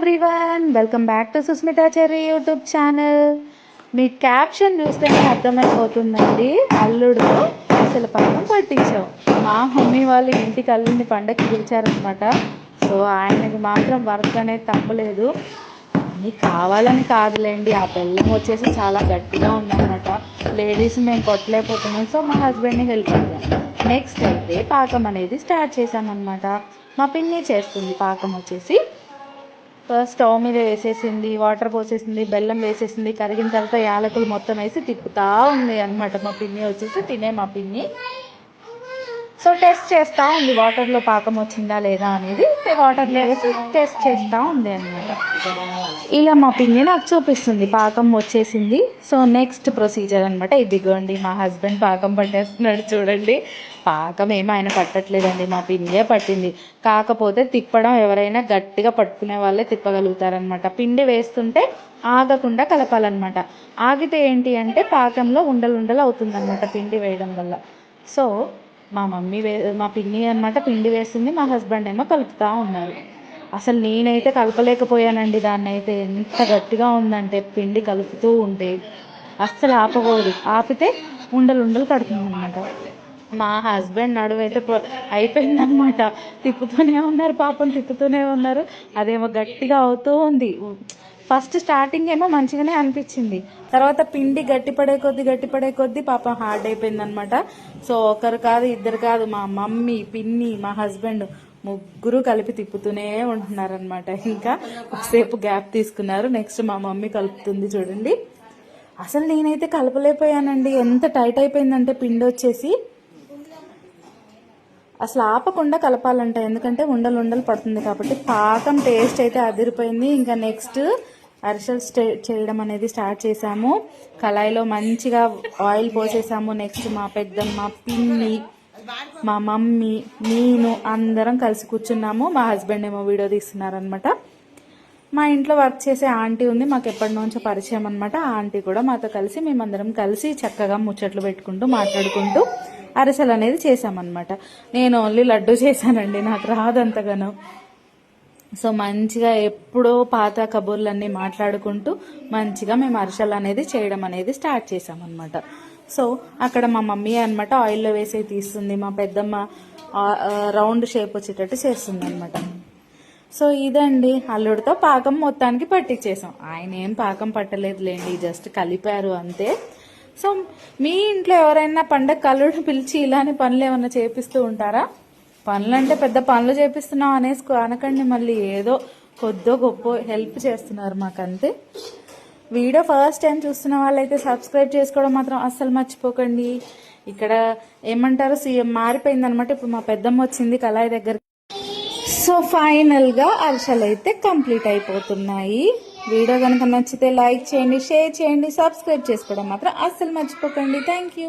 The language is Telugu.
Everyone welcome back to Sushmitachari YouTube channel me caption చూస్తేనే అర్థమైపోతుందండి. అల్లుడు అసలు పక్కన పట్టించాం మా మమ్మీ వాళ్ళు ఇంటికి అల్లుడిని పండగకి పిలిచారనమాట సో ఆయనకి మాత్రం వర్క్ అనేది తప్పలేదు. అన్నీ కావాలని కాదులేండి. ఆ బెల్లం వచ్చేసి చాలా గట్టిగా ఉందన్నమాట. లేడీస్ మేము కొట్టలేకపోతున్నాం. సో మా హస్బెండ్ని హెల్ప్ చేద్దాం. నెక్స్ట్ అయితే పాకం అనేది స్టార్ట్ చేశామన్నమాట. మా పిన్ని చేస్తుంది. పాకం వచ్చేసి స్టవ్ మీద వేసేసింది వాటర్ పోసేసింది బెల్లం వేసేసింది కరిగిన తర్వాత యాలకులు మొత్తం వేసి తిప్పుతూ ఉంది అనమాట మా పిన్ని వచ్చేసి తినే మా పిన్ని. సో టెస్ట్ చేస్తూ ఉంది. వాటర్లో పాకం వచ్చిందా లేదా అనేది వాటర్లో వేసి టెస్ట్ చేస్తూ ఉంది అనమాట ఇలా మా పిన్ని నాకు చూపిస్తుంది. పాకం వచ్చేసింది. సో నెక్స్ట్ ప్రొసీజర్ అనమాట ఇదిగోండి. మా హస్బెండ్ పాకం పట్టేస్తున్నాడు చూడండి. పాకం ఏమీ ఆయన పట్టట్లేదండి. మా పిండియే పట్టింది. కాకపోతే తిప్పడం ఎవరైనా గట్టిగా పట్టుకునే వాళ్ళే తిప్పగలుగుతారనమాట పిండి వేస్తుంటే ఆగకుండా కలపాలన్నమాట. ఆగితే ఏంటి అంటే పాకంలో ఉండలు ఉండలు అవుతుందన్నమాట పిండి వేయడం వల్ల. సో మా మమ్మీ వే మా పిన్ని అనమాట పిండి వేసింది మా హస్బెండ్ ఏమో కలుపుతూ ఉన్నారు. అసలు నేనైతే కలపలేకపోయానండి దాన్ని అయితే ఎంత గట్టిగా ఉందంటే పిండి కలుపుతూ ఉంటే. అస్సలు ఆపకూడదు. ఆపితే ఉండలు ఉండలు కడుతుంది అనమాట మా హస్బెండ్ నడువు అయితే అయిపోయిందనమాట తిప్పుతూనే ఉన్నారు పాపం తిప్పుతూనే ఉన్నారు. అదేమో గట్టిగా అవుతూ ఉంది. ఫస్ట్ స్టార్టింగ్ ఏమో మంచిగానే అనిపించింది. తర్వాత పిండి గట్టిపడే కొద్ది గట్టిపడే కొద్ది పాపం హార్డ్ అయిపోయింది అనమాట సో ఒకరు కాదు ఇద్దరు కాదు మా మమ్మీ పిన్ని మా హస్బెండ్ ముగ్గురు కలిపి తిప్పుతూనే ఉంటున్నారనమాట ఇంకా ఒకసేపు గ్యాప్ తీసుకున్నారు. నెక్స్ట్ మా మమ్మీ కలుపుతుంది చూడండి. అసలు నేనైతే కలపలేకపోయానండి. ఎంత టైట్ అయిపోయిందంటే పిండి వచ్చేసి. అసలు ఆపకుండా కలపాలంట. ఎందుకంటే ఉండలు ఉండలు పడుతుంది కాబట్టి పాకం టేస్ట్ అయితే అదిరిపోయింది. ఇంకా నెక్స్ట్ అరిసెలు స్టే చేయడం అనేది స్టార్ట్ చేసాము కళాయిలో మంచిగా ఆయిల్ పోసేసాము. నెక్స్ట్ మా పెద్దమ్మ పిన్ని మా మమ్మీ నేను అందరం కలిసి కూర్చున్నాము. మా హస్బెండ్ ఏమో వీడియో తీస్తున్నారనమాట మా ఇంట్లో వర్క్ చేసే ఆంటీ ఉంది. మాకు ఎప్పటి నుంచో పరిచయం అనమాట ఆ ఆంటీ కూడా మాతో కలిసి మేమందరం కలిసి చక్కగా ముచ్చట్లు పెట్టుకుంటూ మాట్లాడుకుంటూ అరిసెలు అనేది చేసామన్నమాట నేను ఓన్లీ లడ్డు చేశానండి. నాకు రాదంతగానో సో మంచిగా ఎప్పుడో పాత కబుర్లన్నీ మాట్లాడుకుంటూ మంచిగా మేము అరిసెలు అనేది చేయడం అనేది స్టార్ట్ చేసామన్నమాట సో అక్కడ మా మమ్మీ అనమాట ఆయిల్లో వేసి తీస్తుంది మా పెద్దమ్మ రౌండ్ షేప్ వచ్చేటట్టు చేస్తుంది అనమాట సో ఇదండి అల్లుడితో పాకం మొత్తానికి పట్టించేసాం. ఆయన ఏం పాకం పట్టలేదులేండి జస్ట్ కలిపారు అంతే. సో మీ ఇంట్లో ఎవరైనా పండగ కల్లుడు పిలిచి ఇలానే పనులు ఏమన్నా చేపిస్తూ ఉంటారా? పనులు అంటే పెద్ద పనులు చేపిస్తున్నాం అనేసుకో అనకండి మళ్ళీ ఏదో కొద్దో గొప్ప హెల్ప్ చేస్తున్నారు మాకంతే. వీడియో ఫస్ట్ టైం చూస్తున్న వాళ్ళైతే సబ్స్క్రైబ్ చేసుకోవడం మాత్రం అస్సలు మర్చిపోకండి. ఇక్కడ ఏమంటారు సీఎం మారిపోయింది అనమాట ఇప్పుడు మా పెద్దమ్మ వచ్చింది కళాయి దగ్గర సో ఫైనల్గా అరిసెలు అయితే కంప్లీట్ అయిపోతున్నాయి. వీడియో కనుక నచ్చితే లైక్ చేయండి షేర్ చేయండి సబ్స్క్రైబ్ చేసుకోవడం మాత్రం అస్సలు మర్చిపోకండి. Thank you.